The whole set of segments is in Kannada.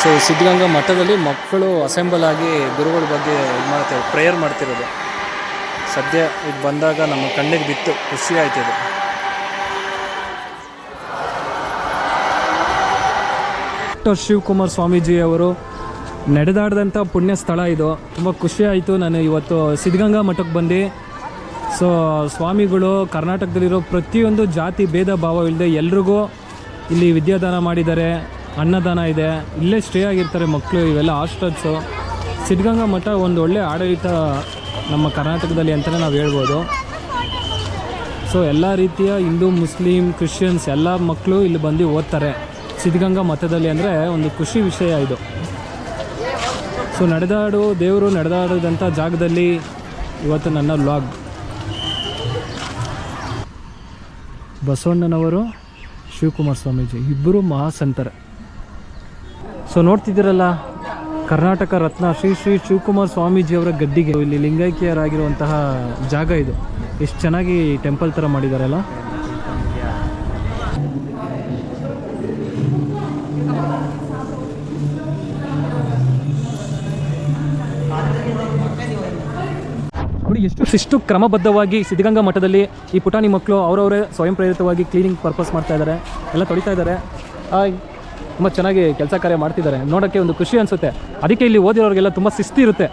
ಸೊ ಸಿದ್ಧಗಂಗಾ ಮಠದಲ್ಲಿ ಮಕ್ಕಳು ಅಸೆಂಬಲ್ ಆಗಿ ಗುರುಗಳ ಬಗ್ಗೆ ಇದು ಮಾಡ್ತಾರೆ ಪ್ರೇಯರ್ ಮಾಡ್ತಿರೋದು. ಸದ್ಯ ಇದು ಬಂದಾಗ ನಮ್ಮ ಕಣ್ಣಿಗೆ ಬಿತ್ತು, ಖುಷಿ ಆಯ್ತು ಇದು. ಡಾಕ್ಟರ್ ಶಿವಕುಮಾರ್ ಸ್ವಾಮೀಜಿ ಅವರು ನಡೆದಾಡಿದಂಥ ಪುಣ್ಯ ಸ್ಥಳ ಇದು. ತುಂಬ ಖುಷಿ ಆಯಿತು ನಾನು ಇವತ್ತು ಸಿದ್ಧಗಂಗಾ ಮಠಕ್ಕೆ ಬಂದು. ಸೊ ಸ್ವಾಮಿಗಳು ಕರ್ನಾಟಕದಲ್ಲಿರೋ ಪ್ರತಿಯೊಂದು ಜಾತಿ, ಭೇದ, ಭಾವ ಇಲ್ಲದೆ ಎಲ್ರಿಗೂ ಇಲ್ಲಿ ವಿದ್ಯಾದಾನ ಮಾಡಿದ್ದಾರೆ. ಅನ್ನದಾನ ಇದೆ. ಇಲ್ಲೇ ಸ್ಟೇ ಆಗಿರ್ತಾರೆ ಮಕ್ಕಳು ಇವೆಲ್ಲ ಹಾಸ್ಟೆಲ್ಸು ಸಿದ್ಧಗಂಗಾ ಮಠ ಒಂದು ಒಳ್ಳೆ ಆಡಳಿತ ನಮ್ಮ ಕರ್ನಾಟಕದಲ್ಲಿ ಅಂತಲೇ ನಾವು ಹೇಳ್ಬೋದು. ಸೊ ಎಲ್ಲ ರೀತಿಯ ಹಿಂದೂ, ಮುಸ್ಲಿಂ ಕ್ರಿಶ್ಚಿಯನ್ಸ್ ಎಲ್ಲ ಮಕ್ಕಳು ಇಲ್ಲಿ ಬಂದು ಓದ್ತಾರೆ. ಸಿದ್ಧಗಂಗಾ ಮಠದಲ್ಲಿ ಅಂದರೆ ಒಂದು ಖುಷಿ ವಿಷಯ ಇದು. ಸೊ ನಡೆದಾಡು, ದೇವರು ನಡೆದಾಡಿದಂಥ ಜಾಗದಲ್ಲಿ ಇವತ್ತು ನನ್ನ ಲಾಗ್ ಬಸವಣ್ಣನವರು ಶಿವಕುಮಾರ್ ಸ್ವಾಮೀಜಿ ಇಬ್ಬರು ಮಹಾಸಂತರೆ. ಸೊ ನೋಡ್ತಿದ್ದೀರಲ್ಲ, ಕರ್ನಾಟಕ ರತ್ನ ಶ್ರೀ ಶ್ರೀ ಶಿವಕುಮಾರ್ ಸ್ವಾಮೀಜಿಯವರ ಗದ್ದಿಗೆ. ಇಲ್ಲಿ ಲಿಂಗೈಕ್ಯರಾಗಿರುವಂತಹ ಜಾಗ ಇದು. ಎಷ್ಟು ಚೆನ್ನಾಗಿ ಟೆಂಪಲ್ ಥರ ಮಾಡಿದಾರಲ್ಲ. ನೋಡಿ, ಎಷ್ಟು ಇಷ್ಟು ಕ್ರಮಬದ್ಧವಾಗಿ ಸಿದ್ಧಗಂಗಾ ಮಠದಲ್ಲಿ ಈ ಪುಟಾಣಿ ಮಕ್ಕಳು ಅವರವರೇ ಸ್ವಯಂ ಪ್ರೇರಿತವಾಗಿ ಕ್ಲೀನಿಂಗ್ ಪರ್ಪಸ್ ಮಾಡ್ತಾ ಇದ್ದಾರೆ. ಎಲ್ಲ ತೊಳಿತಾ ಇದ್ದಾರೆ. ತುಂಬ ಚೆನ್ನಾಗಿ ಕೆಲಸ ಕಾರ್ಯ ಮಾಡ್ತಿದ್ದಾರೆ. ನೋಡೋಕ್ಕೆ ಒಂದು ಖುಷಿ ಅನಿಸುತ್ತೆ. ಅದಕ್ಕೆ ಇಲ್ಲಿ ಓದಿರೋರಿಗೆಲ್ಲ ತುಂಬ ಶಿಸ್ತಿ ಇರುತ್ತೆ.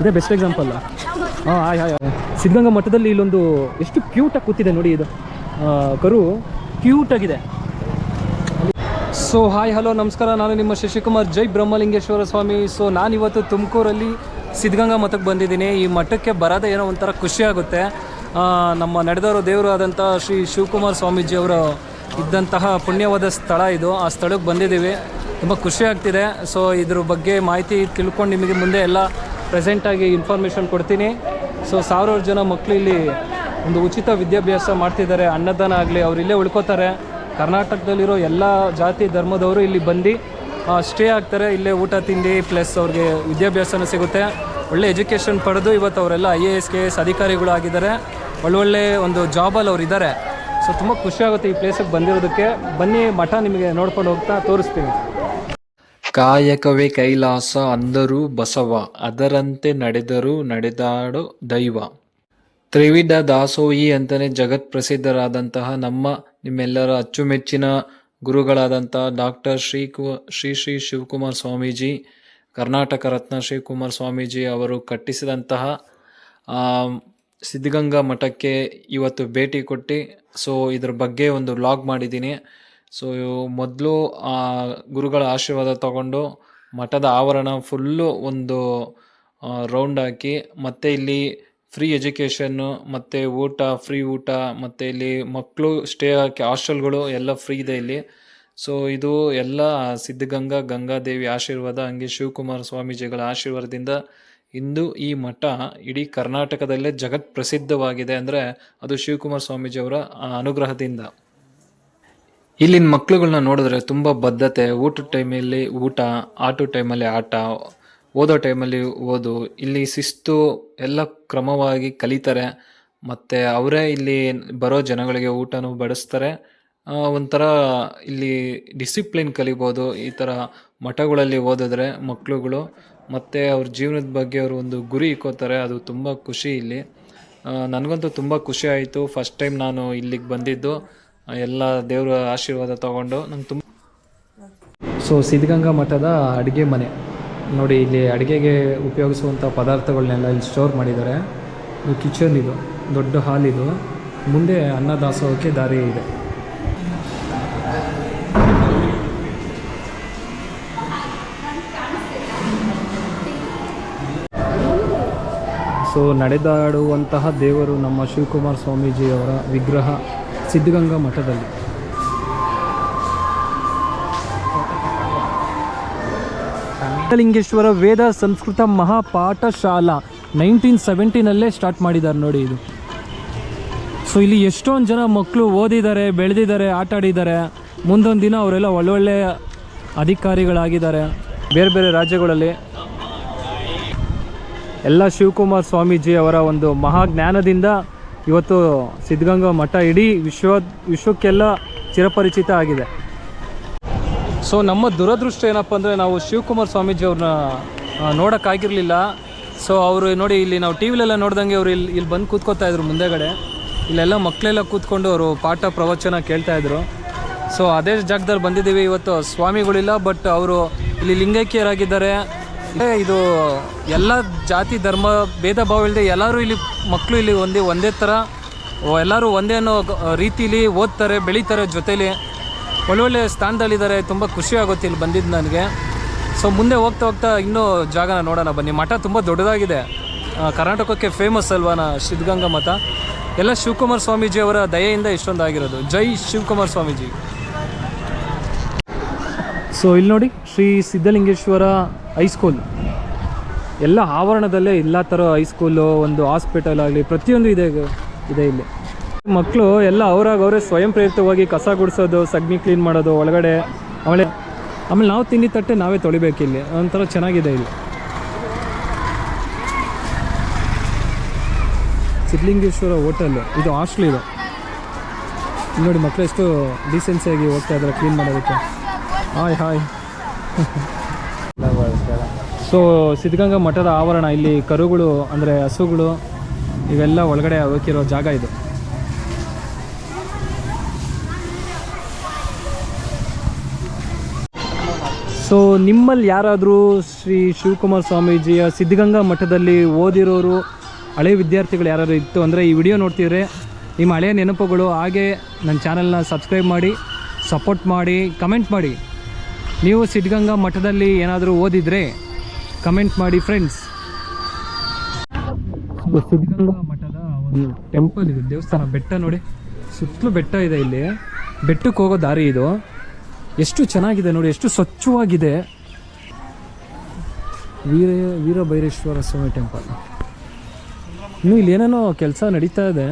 ಇದೇ ಬೆಸ್ಟ್ ಎಕ್ಸಾಂಪಲ್ ಹಾಂ, ಹಾಯ್ ಹಾಯ್ ಹಾಯ್. ಸಿದ್ಧಗಂಗಾ ಮಠದಲ್ಲಿ ಇಲ್ಲೊಂದು ಎಷ್ಟು ಕ್ಯೂಟಾಗಿ ಕೂತಿದೆ ನೋಡಿ ಇದು. ಕರು ಕ್ಯೂಟಾಗಿದೆ ಸೊ ಹಾಯ್ ಹಲೋ ನಮಸ್ಕಾರ. ನಾನು ನಿಮ್ಮ ಶಶಿಕುಮಾರ್. ಜೈ ಬ್ರಹ್ಮಲಿಂಗೇಶ್ವರ ಸ್ವಾಮಿ. ಸೊ ನಾನಿವತ್ತು ತುಮಕೂರಲ್ಲಿ ಸಿದ್ಧಗಂಗಾ ಮಠಕ್ಕೆ ಬಂದಿದ್ದೀನಿ. ಈ ಮಠಕ್ಕೆ ಬರೋದೇ ಏನೋ ಒಂಥರ ಖುಷಿಯಾಗುತ್ತೆ ನಮ್ಮ ನಡೆದವರು ದೇವರು ಆದಂಥ ಶ್ರೀ ಶಿವಕುಮಾರ್ ಸ್ವಾಮೀಜಿಯವರು ಇದ್ದಂತಹ ಪುಣ್ಯವಾದ ಸ್ಥಳ ಇದು. ಆ ಸ್ಥಳಕ್ಕೆ ಬಂದಿದ್ದೀವಿ. ತುಂಬ ಖುಷಿ ಆಗ್ತಿದೆ. ಸೊ ಇದ್ರ ಬಗ್ಗೆ ಮಾಹಿತಿ ತಿಳ್ಕೊಂಡು ನಿಮಗೆ ಮುಂದೆ ಎಲ್ಲ ಪ್ರೆಸೆಂಟಾಗಿ ಇನ್ಫಾರ್ಮೇಷನ್ ಕೊಡ್ತೀನಿ. ಸೊ ಸಾವಿರಾರು ಜನ ಮಕ್ಕಳು ಇಲ್ಲಿ ಒಂದು ಉಚಿತ ವಿದ್ಯಾಭ್ಯಾಸ ಮಾಡ್ತಿದ್ದಾರೆ. ಅನ್ನದಾನ ಆಗಲಿ, ಅವರು ಇಲ್ಲೇ ಉಳ್ಕೋತಾರೆ. ಕರ್ನಾಟಕದಲ್ಲಿರೋ ಎಲ್ಲ ಜಾತಿ ಧರ್ಮದವರು ಇಲ್ಲಿ ಬಂದು ಸ್ಟೇ ಆಗ್ತಾರೆ. ಇಲ್ಲೇ ಊಟ ತಿಂಡಿ ಪ್ಲಸ್ ಅವ್ರಿಗೆ ವಿದ್ಯಾಭ್ಯಾಸನೂ ಸಿಗುತ್ತೆ. ಒಳ್ಳೆ ಎಜುಕೇಷನ್ ಪಡೆದು ಇವತ್ತು ಅವರೆಲ್ಲ I A S K S ಅಧಿಕಾರಿಗಳು ಆಗಿದ್ದಾರೆ ಒಳ್ಳೊಳ್ಳೆ ಒಂದು ಜಾಬಲ್ಲಿ ಅವರಿದ್ದಾರೆ. ಸೊ ತುಂಬ ಖುಷಿ ಆಗುತ್ತೆ ಈ ಪ್ಲೇಸಿಗೆ ಬಂದಿರೋದಕ್ಕೆ. ಬನ್ನಿ, ಮಠ ನಿಮಗೆ ನೋಡ್ಕೊಂಡು ಹೋಗ್ತಾ ತೋರಿಸ್ತೀನಿ. ಕಾಯಕವೇ ಕೈಲಾಸ ಅಂದರು ಬಸವ, ಅದರಂತೆ ನಡೆದರೂ ನಡೆದಾಡೋ ದೈವ. ತ್ರಿವಿಧ ದಾಸೋಹಿ ಅಂತಲೇ ಜಗತ್ ಪ್ರಸಿದ್ಧರಾದಂತಹ ನಮ್ಮ ನಿಮ್ಮೆಲ್ಲರ ಅಚ್ಚುಮೆಚ್ಚಿನ ಗುರುಗಳಾದಂತಹ ಡಾಕ್ಟರ್ ಶ್ರೀ ಕು, ಶ್ರೀ ಶ್ರೀ ಶಿವಕುಮಾರ್ ಸ್ವಾಮೀಜಿ, ಕರ್ನಾಟಕ ರತ್ನ ಶ್ರೀಕುಮಾರ್ ಸ್ವಾಮೀಜಿ ಅವರು ಕಟ್ಟಿಸಿದಂತಹ ಸಿದ್ಧಗಂಗಾ ಮಠಕ್ಕೆ ಇವತ್ತು ಭೇಟಿ ಕೊಟ್ಟು ಸೊ ಇದ್ರ ಬಗ್ಗೆ ಒಂದು ವ್ಲಾಗ್ ಮಾಡಿದ್ದೀನಿ. ಸೊ ಮೊದಲು ಗುರುಗಳ ಆಶೀರ್ವಾದ ತಗೊಂಡು ಮಠದ ಆವರಣ ಫುಲ್ಲು ಒಂದು ರೌಂಡ್ ಹಾಕಿ, ಮತ್ತು ಇಲ್ಲಿ ಫ್ರೀ ಎಜುಕೇಷನ್ನು ಮತ್ತು ಊಟ ಫ್ರೀ ಊಟ, ಮತ್ತು ಇಲ್ಲಿ ಮಕ್ಕಳು ಸ್ಟೇ ಹಾಕಿ ಹಾಸ್ಟೆಲ್ಗಳು ಎಲ್ಲ ಫ್ರೀ ಇದೆ ಇಲ್ಲಿ. ಸೊ ಇದು ಎಲ್ಲ ಸಿದ್ಧಗಂಗಾ ಗಂಗಾದೇವಿ ಆಶೀರ್ವಾದ, ಹಂಗೆ ಶಿವಕುಮಾರ ಸ್ವಾಮೀಜಿಗಳ ಆಶೀರ್ವಾದದಿಂದ ಇಂದು ಈ ಮಠ ಇಡೀ ಕರ್ನಾಟಕದಲ್ಲೇ ಜಗತ್ ಪ್ರಸಿದ್ಧವಾಗಿದೆ ಅಂದರೆ ಅದು ಶಿವಕುಮಾರ್ ಸ್ವಾಮೀಜಿಯವರ ಅನುಗ್ರಹದಿಂದ. ಇಲ್ಲಿನ ಮಕ್ಕಳುಗಳನ್ನ ನೋಡಿದ್ರೆ ತುಂಬ ಬದ್ಧತೆ, ಊಟದ ಟೈಮಲ್ಲಿ ಊಟ ಆಟೋ ಟೈಮಲ್ಲಿ ಆಟ, ಓದೋ ಟೈಮಲ್ಲಿ ಓದು, ಇಲ್ಲಿ ಶಿಸ್ತು ಎಲ್ಲ ಕ್ರಮವಾಗಿ ಕಲಿತಾರೆ, ಮತ್ತು ಅವರೇ ಇಲ್ಲಿ ಬರೋ ಜನಗಳಿಗೆ ಊಟನೂ ಬಡಿಸ್ತಾರೆ. ಒಂಥರ ಇಲ್ಲಿ ಡಿಸಿಪ್ಲಿನ್ ಕಲಿಬೋದು, ಈ ಥರ ಮಠಗಳಲ್ಲಿ ಓದಿದ್ರೆ ಮಕ್ಕಳುಗಳು ಮತ್ತು ಅವ್ರ ಜೀವನದ ಬಗ್ಗೆ ಅವರು ಒಂದು ಗುರಿ ಇಕ್ಕೋತಾರೆ, ಅದು ತುಂಬ ಖುಷಿ ಇಲ್ಲಿ. ನನಗಂತೂ ತುಂಬ ಖುಷಿ ಆಯಿತು. ಫಸ್ಟ್ ಟೈಮ್ ನಾನು ಇಲ್ಲಿಗೆ ಬಂದಿದ್ದು. ಎಲ್ಲ ದೇವರ ಆಶೀರ್ವಾದ ತಗೊಂಡು ನಂಗೆ ತುಂಬ ಸೊ ಸಿದ್ಧಗಂಗಾ ಮಠದ ಅಡುಗೆ ಮನೆ. ನೋಡಿ, ಇಲ್ಲಿ ಅಡುಗೆಗೆ ಉಪಯೋಗಿಸುವಂಥ ಪದಾರ್ಥಗಳನ್ನೆಲ್ಲ ಇಲ್ಲಿ ಸ್ಟೋರ್ ಮಾಡಿದ್ದಾರೆ. ಇದು ಕಿಚನ್ ಇದು, ದೊಡ್ಡ ಹಾಲ್ ಇದು. ಮುಂದೆ ಅನ್ನದಾಸೋಹಕ್ಕೆ ದಾರಿ ಇದೆ. ಸೊ ನಡೆದಾಡುವಂತಹ ದೇವರು ನಮ್ಮ ಶಿವಕುಮಾರ ಸ್ವಾಮೀಜಿಯವರ ವಿಗ್ರಹ ಸಿದ್ಧಗಂಗಾ ಮಠದಲ್ಲಿ. ಲಿಂಗೇಶ್ವರ ವೇದ ಸಂಸ್ಕೃತ ಮಹಾಪಾಠಶಾಲಾ ನೈನ್ಟೀನ್ ಸೆವೆಂಟಿನಲ್ಲೇ ಸ್ಟಾರ್ಟ್ ಮಾಡಿದ್ದಾರೆ ನೋಡಿ ಇದು. ಸೊ ಇಲ್ಲಿ ಎಷ್ಟೊಂದು ಜನ ಮಕ್ಕಳು ಓದಿದ್ದಾರೆ, ಬೆಳೆದಿದ್ದಾರೆ, ಆಟ ಆಡಿದ್ದಾರೆ. ಮುಂದೊಂದು ದಿನ ಅವರೆಲ್ಲ ಒಳ್ಳೊಳ್ಳೆ ಅಧಿಕಾರಿಗಳಾಗಿದ್ದಾರೆ. ಬೇರೆ ಬೇರೆ ರಾಜ್ಯಗಳಲ್ಲಿ ಎಲ್ಲ ಶಿವಕುಮಾರ್ ಸ್ವಾಮೀಜಿ ಅವರ ಒಂದು ಮಹಾಜ್ಞಾನದಿಂದ ಇವತ್ತು ಸಿದ್ಧಗಂಗಾ ಮಠ ಇಡೀ ವಿಶ್ವ ವಿಶ್ವಕ್ಕೆಲ್ಲ ಚಿರಪರಿಚಿತ ಆಗಿದೆ. ಸೊ ನಮ್ಮ ದುರದೃಷ್ಟ ಏನಪ್ಪ ಅಂದರೆ ನಾವು ಶಿವಕುಮಾರ್ ಸ್ವಾಮೀಜಿ ಅವ್ರನ್ನ ನೋಡೋಕ್ಕಾಗಿರಲಿಲ್ಲ. ಸೊ ಅವರು ನೋಡಿ ಇಲ್ಲಿ ನಾವು ಟಿ ವಿಲೆಲ್ಲ ನೋಡ್ದಂಗೆ ಅವರು ಇಲ್ಲಿ ಇಲ್ಲಿ ಬಂದು ಕೂತ್ಕೋತಾ ಇದ್ರು ಮುಂದೆಗಡೆ. ಇಲ್ಲೆಲ್ಲ ಮಕ್ಕಳೆಲ್ಲ ಕೂತ್ಕೊಂಡು ಅವರು ಪಾಠ ಪ್ರವಚನ ಕೇಳ್ತಾಯಿದ್ರು ಸೊ ಅದೇ ಜಾಗದಲ್ಲಿ ಬಂದಿದ್ದೀವಿ ಇವತ್ತು ಸ್ವಾಮಿಗಳಿಲ್ಲ ಬಟ್ ಅವರು ಇಲ್ಲಿ ಲಿಂಗೈಕ್ಯರಾಗಿದ್ದಾರೆ. ಇದು ಎಲ್ಲ ಜಾತಿ, ಧರ್ಮ, ಭೇದ, ಭಾವ ಇಲ್ಲದೆ ಎಲ್ಲರೂ ಇಲ್ಲಿ ಮಕ್ಕಳು ಇಲ್ಲಿ ಒಂದೇ ಒಂದೇ ಥರ. ಎಲ್ಲರೂ ಒಂದೇ ಅನ್ನೋ ರೀತಿಲಿ ಓದ್ತಾರೆ, ಬೆಳೀತಾರೆ ಜೊತೇಲಿ. ಒಳ್ಳೊಳ್ಳೆ ಸ್ಥಾನದಲ್ಲಿದ್ದಾರೆ, ತುಂಬ ಖುಷಿ ಆಗುತ್ತೆ ಇಲ್ಲಿ ಬಂದಿದ್ದು ನನಗೆ. ಸೊ ಮುಂದೆ ಹೋಗ್ತಾ ಹೋಗ್ತಾ ಇನ್ನೂ ಜಾಗನ ನೋಡೋಣ ಬನ್ನಿ. ಮಠ ತುಂಬ ದೊಡ್ಡದಾಗಿದೆ. ಕರ್ನಾಟಕಕ್ಕೆ ಫೇಮಸ್ ಅಲ್ವಾನ ಸಿದ್ಧಗಂಗಾ ಮಠ? ಎಲ್ಲ ಶಿವಕುಮಾರ್ ಸ್ವಾಮೀಜಿ ಅವರ ದಯೆಯಿಂದ ಇಷ್ಟೊಂದು ಆಗಿರೋದು ಜೈ ಶಿವಕುಮಾರ್ ಸ್ವಾಮೀಜಿ. ಸೊ ಇಲ್ಲಿ ನೋಡಿ ಶ್ರೀ ಸಿದ್ಧಲಿಂಗೇಶ್ವರ ಹೈಸ್ಕೂಲ್ ಎಲ್ಲ ಆವರಣದಲ್ಲೇ ಎಲ್ಲ ಥರ ಹೈಸ್ಕೂಲು ಒಂದು ಹಾಸ್ಪಿಟಲ್ ಆಗಲಿ, ಪ್ರತಿಯೊಂದು ಇದೆ ಇದೆ ಇಲ್ಲಿ. ಮಕ್ಕಳು ಎಲ್ಲ ಅವರಾಗ ಅವರೇ ಸ್ವಯಂ ಪ್ರೇರಿತವಾಗಿ ಕಸ ಗುಡಿಸೋದು ಸಗ್ನಿ ಕ್ಲೀನ್ ಮಾಡೋದು, ಒಳಗಡೆ ಆಮೇಲೆ ಆಮೇಲೆ ನಾವು ತಿಂಡಿ ತಟ್ಟೆ ನಾವೇ ತೊಳಿಬೇಕು ಇಲ್ಲಿ. ಒಂಥರ ಚೆನ್ನಾಗಿದೆ ಇಲ್ಲಿ. ಸಿದ್ಧಲಿಂಗೇಶ್ವರ ಹೋಟೆಲ್ ಇದು ಹಾಸ್ಟ್ಲ್ ಇದು. ನೋಡಿ ಮಕ್ಕಳು ಎಷ್ಟು ಡೀಸೆನ್ಸಿಯಾಗಿ ಹೋಗ್ತಾ ಇದ್ದಾರೆ ಕ್ಲೀನ್ ಮಾಡೋದಕ್ಕೆ. ಹಾಯ್ ಹಾಯ್ ಸೊ ಸಿದ್ಧಗಂಗಾ ಮಠದ ಆವರಣ, ಇಲ್ಲಿ ಕರುಗಳು, ಅಂದರೆ ಹಸುಗಳು, ಇವೆಲ್ಲ ಒಳಗಡೆ ಹೋಗಿರೋ ಜಾಗ ಇದು. ಸೊ ನಿಮ್ಮಲ್ಲಿ ಯಾರಾದರೂ ಶ್ರೀ ಶಿವಕುಮಾರ್ ಸ್ವಾಮೀಜಿಯ ಸಿದ್ಧಗಂಗಾ ಮಠದಲ್ಲಿ ಓದಿರೋರು, ಹಳೆ ವಿದ್ಯಾರ್ಥಿಗಳು ಯಾರಾದ್ರು ಇತ್ತು ಅಂದರೆ ಈ ವಿಡಿಯೋ ನೋಡ್ತಿದ್ರೆ ನಿಮ್ಮ ಹಳೆಯ ನೆನಪುಗಳು, ಹಾಗೆ ನನ್ನ ಚಾನಲ್ನ ಸಬ್ಸ್ಕ್ರೈಬ್ ಮಾಡಿ ಸಪೋರ್ಟ್ ಮಾಡಿ ಕಮೆಂಟ್ ಮಾಡಿ. ನೀವು ಸಿದ್ಧಗಂಗಾ ಮಠದಲ್ಲಿ ಏನಾದರೂ ಓದಿದರೆ ಕಮೆಂಟ್ ಮಾಡಿ ಫ್ರೆಂಡ್ಸ್ ಸಿದ್ಧಗಂಗಾ ಮಠದ ಒಂದು ಟೆಂಪಲ್ ಇದು, ದೇವಸ್ಥಾನ. ಬೆಟ್ಟ ನೋಡಿ, ಸುತ್ತಲೂ ಬೆಟ್ಟ ಇದೆ ಇಲ್ಲಿ. ಬೆಟ್ಟಕ್ಕೆ ಹೋಗೋ ದಾರಿ ಇದು. ಎಷ್ಟು ಚೆನ್ನಾಗಿದೆ ನೋಡಿ, ಎಷ್ಟು ಸ್ವಚ್ಛವಾಗಿದೆ. ವೀರ, ವೀರಭೈರೇಶ್ವರ ಸ್ವಾಮಿ ಟೆಂಪಲ್ ಇನ್ನು ಇಲ್ಲಿ ಏನೇನೋ ಕೆಲಸ ನಡೀತಾ ಇದೆ.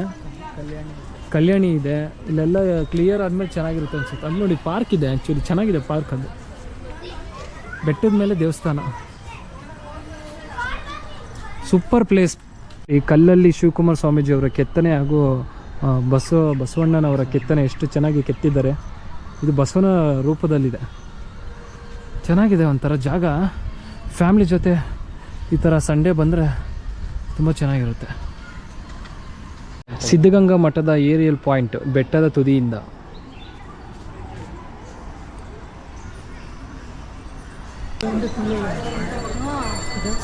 ಕಲ್ಯಾಣಿ ಇದೆ. ಇಲ್ಲೆಲ್ಲ ಕ್ಲಿಯರ್ ಆದಮೇಲೆ ಚೆನ್ನಾಗಿರುತ್ತೆ ಅನ್ಸುತ್ತೆ. ಅಲ್ಲಿ ನೋಡಿ ಪಾರ್ಕ್ ಇದೆ ಆ್ಯಕ್ಚುಲಿ ಚೆನ್ನಾಗಿದೆ ಪಾರ್ಕ್ ಅದು. ಬೆಟ್ಟದ ಮೇಲೆ ದೇವಸ್ಥಾನ. ಸೂಪರ್ ಪ್ಲೇಸ್ ಈ ಕಲ್ಲಲ್ಲಿ ಶಿವಕುಮಾರ್ ಸ್ವಾಮೀಜಿ ಅವರ ಕೆತ್ತನೆ ಹಾಗೂ ಬಸವ, ಬಸವಣ್ಣನವರ ಕೆತ್ತನೆ ಎಷ್ಟು ಚೆನ್ನಾಗಿ ಕೆತ್ತಿದ್ದಾರೆ. ಇದು ಬಸವನ ರೂಪದಲ್ಲಿದೆ. ಚೆನ್ನಾಗಿದೆ ಒಂಥರ ಜಾಗ. ಫ್ಯಾಮ್ಲಿ ಜೊತೆ ಈ ಥರ ಸಂಡೇ ಬಂದರೆ ತುಂಬ ಚೆನ್ನಾಗಿರುತ್ತೆ. ಸಿದ್ಧಗಂಗಾ ಮಠದ ಏರಿಯಲ್ ಪಾಯಿಂಟ್ ಬೆಟ್ಟದ ತುದಿಯಿಂದ.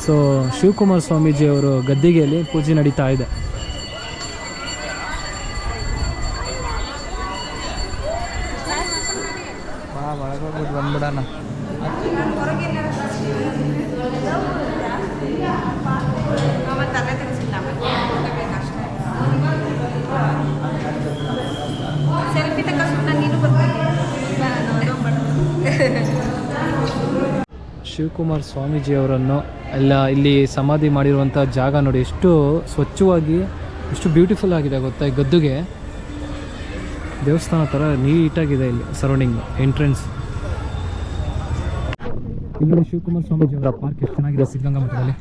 ಸೊ ಶಿವಕುಮಾರ್ ಸ್ವಾಮೀಜಿ ಅವರು ಗದ್ದಿಗೆಯಲ್ಲಿ ಪೂಜೆ ನಡೀತಾ ಇದೆ. ಬಂದ್ಬಿಡೋಣ. ಶಿವಕುಮಾರ್ ಸ್ವಾಮೀಜಿ ಅವರನ್ನು ಎಲ್ಲ ಇಲ್ಲಿ ಸಮಾಧಿ ಮಾಡಿರುವಂಥ ಜಾಗ ನೋಡಿ, ಎಷ್ಟು ಸ್ವಚ್ಛವಾಗಿ, ಎಷ್ಟು ಬ್ಯೂಟಿಫುಲ್ ಆಗಿದೆ ಗೊತ್ತಾ ಈ ಗದ್ದುಗೆ. ದೇವಸ್ಥಾನ ಥರ ನೀಟಾಗಿದೆ ಇಲ್ಲಿ ಸರೌಂಡಿಂಗ್ ಎಂಟ್ರೆನ್ಸ್ ಇಲ್ಲಿ ಶಿವಕುಮಾರ್ ಸ್ವಾಮೀಜಿ ಅವರ ಪಾರ್ಕ್ ಎಷ್ಟು ಚೆನ್ನಾಗಿದೆ ಸಿದ್ಧಗಂಗಾ ಮಠದಲ್ಲಿ.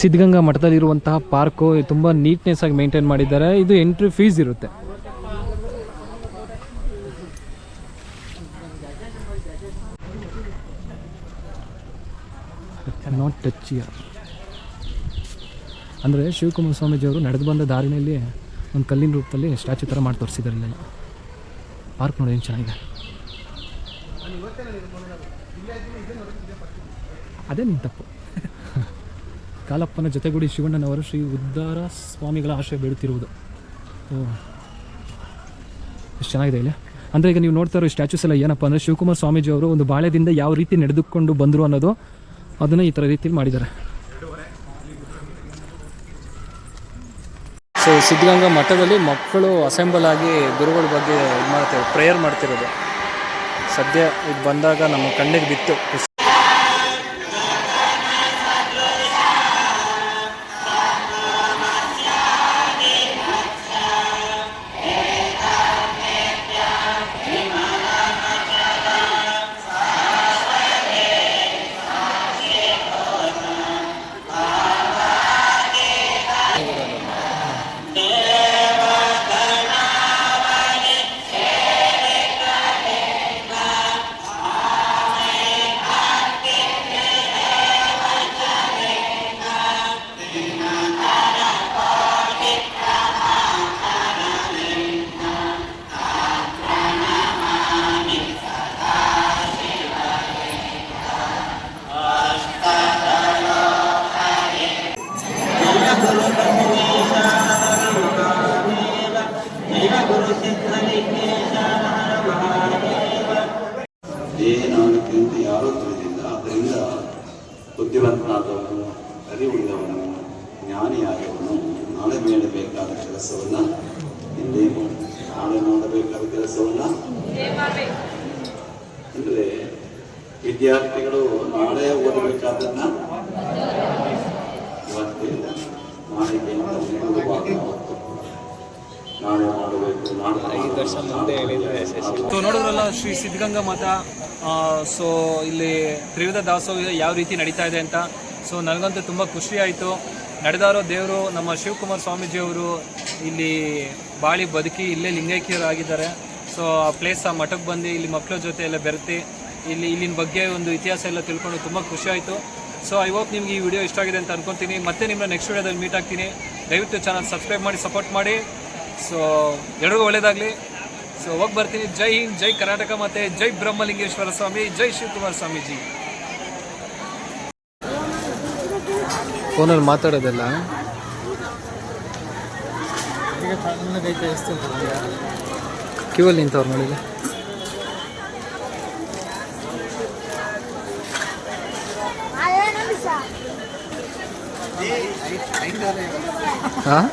ಸಿದ್ಧಗಂಗಾ ಮಠದಲ್ಲಿರುವಂತಹ ಪಾರ್ಕು ತುಂಬ ನೀಟ್ನೆಸ್ ಆಗಿ ಮೇಂಟೈನ್ ಮಾಡಿದ್ದಾರೆ. ಇದು ಎಂಟ್ರಿ ಫೀಸ್ ಇರುತ್ತೆ. ನಾಟ್ ಟಚ್ ಅಂದರೆ ಶಿವಕುಮಾರ್ ಸ್ವಾಮೀಜಿ ಅವರು ನಡೆದು ಬಂದ ದಾರಿನಲ್ಲಿ ಒಂದು ಕಲ್ಲಿನ ರೂಪದಲ್ಲಿ ಸ್ಟ್ಯಾಚು ಥರ ಮಾಡಿ ತೋರಿಸಿದ್ದಾರೆ ಇಲ್ಲೆಲ್ಲ ಪಾರ್ಕ್ ನೋಡಿ ಏನು ಚೆನ್ನಾಗಿದೆ. ಅದೇ ನಿನ್ನ ತಪ್ಪು. ಕಾಲಪ್ಪನ ಜೊತೆಗೂಡಿ ಶಿವಣ್ಣನವರು ಶ್ರೀ ಉದ್ಧಾರ ಸ್ವಾಮಿಗಳ ಆಶಯ ಬೀಳುತ್ತಿರುವುದು ಎಷ್ಟು ಚೆನ್ನಾಗಿದೆ ಇಲ್ಲಿ. ಅಂದರೆ ಈಗ ನೀವು ನೋಡ್ತಾ ಇರೋ ಸ್ಟ್ಯಾಚುಸ್ ಎಲ್ಲ ಏನಪ್ಪ ಅಂದರೆ ಶಿವಕುಮಾರ್ ಸ್ವಾಮೀಜಿ ಅವರು ಒಂದು ಬಾಳೆದಿಂದ ಯಾವ ರೀತಿ ನಡೆದುಕೊಂಡು ಬಂದರು ಅನ್ನೋದು ಅದನ್ನು ಈ ಥರ ರೀತಿಯಲ್ಲಿ ಮಾಡಿದ್ದಾರೆ. ಸೊ ಸಿದ್ಧಗಂಗಾ ಮಠದಲ್ಲಿ ಮಕ್ಕಳು ಅಸೆಂಬಲ್ ಆಗಿ ಗುರುಗಳ ಬಗ್ಗೆ ಇದು ಮಾಡ್ತಾರೆ ಪ್ರೇಯರ್ ಮಾಡ್ತಿರೋದು. ಸದ್ಯ ಇದು ಬಂದಾಗ ನಮ್ಮ ಕಣ್ಣಿಗೆ ಬಿತ್ತು. ವಿದ್ಯಾರ್ಥಿಗಳು ನಾಳೆ ಓದಬೇಕಾದನ್ನ ಇವತ್ತೇ ನಾಳೆಗೆ ಅಂತ ಮುಂದೂಡಬಾರದು. ನಾಳೆ ಮಾಡಬೇಕು ನಾಳೆ ಐದು ವರ್ಷ ಮುಂದೆ ಸೊ ನೋಡಿದ್ರಲ್ಲ ಶ್ರೀ ಸಿದ್ಧಗಂಗಾ ಮಠ ಸೊ ಇಲ್ಲಿ ತ್ರಿವಿಧ ದಾಸೋಹ ಯಾವ ರೀತಿ ನಡೀತಾ ಇದೆ ಅಂತ. ಸೊ ನನಗಂತೂ ತುಂಬ ಖುಷಿ ಆಯಿತು. ನಡೆದಾರೋ ದೇವರು ನಮ್ಮ ಶಿವಕುಮಾರ್ ಸ್ವಾಮೀಜಿಯವರು ಇಲ್ಲಿ ಬಾಳಿ ಬದುಕಿ ಇಲ್ಲೇ ಲಿಂಗೈಕ್ಯರಾಗಿದ್ದಾರೆ. ಸೊ ಆ ಪ್ಲೇಸ್ ಆ ಮಠಕ್ಕೆ ಬಂದು ಇಲ್ಲಿ ಮಕ್ಕಳ ಜೊತೆ ಎಲ್ಲ ಬೆರೆತಿ ಇಲ್ಲಿ ಇಲ್ಲಿನ ಬಗ್ಗೆ ಒಂದು ಇತಿಹಾಸ ಎಲ್ಲ ತಿಳ್ಕೊಂಡು ತುಂಬ ಖುಷಿ ಆಯಿತು. ಸೊ ಐ ಹೋಪ್ ನಿಮ್ಗೆ ಈ ವಿಡಿಯೋ ಇಷ್ಟ ಆಗಿದೆ ಅಂತ ಅನ್ಕೊತೀನಿ. ಮತ್ತೆ ನಿಮ್ಮನ್ನ ನೆಕ್ಸ್ಟ್ ವಿಡಿಯೋದಲ್ಲಿ ಮೀಟ್ ಆಗ್ತೀನಿ. ದಯವಿಟ್ಟು ಚಾನಲ್ ಸಬ್ಸ್ಕ್ರೈಬ್ ಮಾಡಿ ಸಪೋರ್ಟ್ ಮಾಡಿ. ಸೊ ಎಲ್ರಿಗೂ ಒಳ್ಳೇದಾಗಲಿ. ಸೊ ಹೋಗಿ ಬರ್ತೀನಿ. ಜೈ ಹಿಂದ್ ಜೈ ಕರ್ನಾಟಕ ಮತ್ತೆ ಜೈ ಬ್ರಹ್ಮಲಿಂಗೇಶ್ವರ ಸ್ವಾಮಿ ಜೈ ಶಿವಕುಮಾರ್ ಸ್ವಾಮೀಜಿ. ಫೋನಲ್ಲಿ ಮಾತಾಡೋದೆಲ್ಲ? ಕ್ಯೂ ಅಲ್ಲಿ ನಿಂತವ್ರು ನೋಡಿಲ್ಲ ಹಾಂ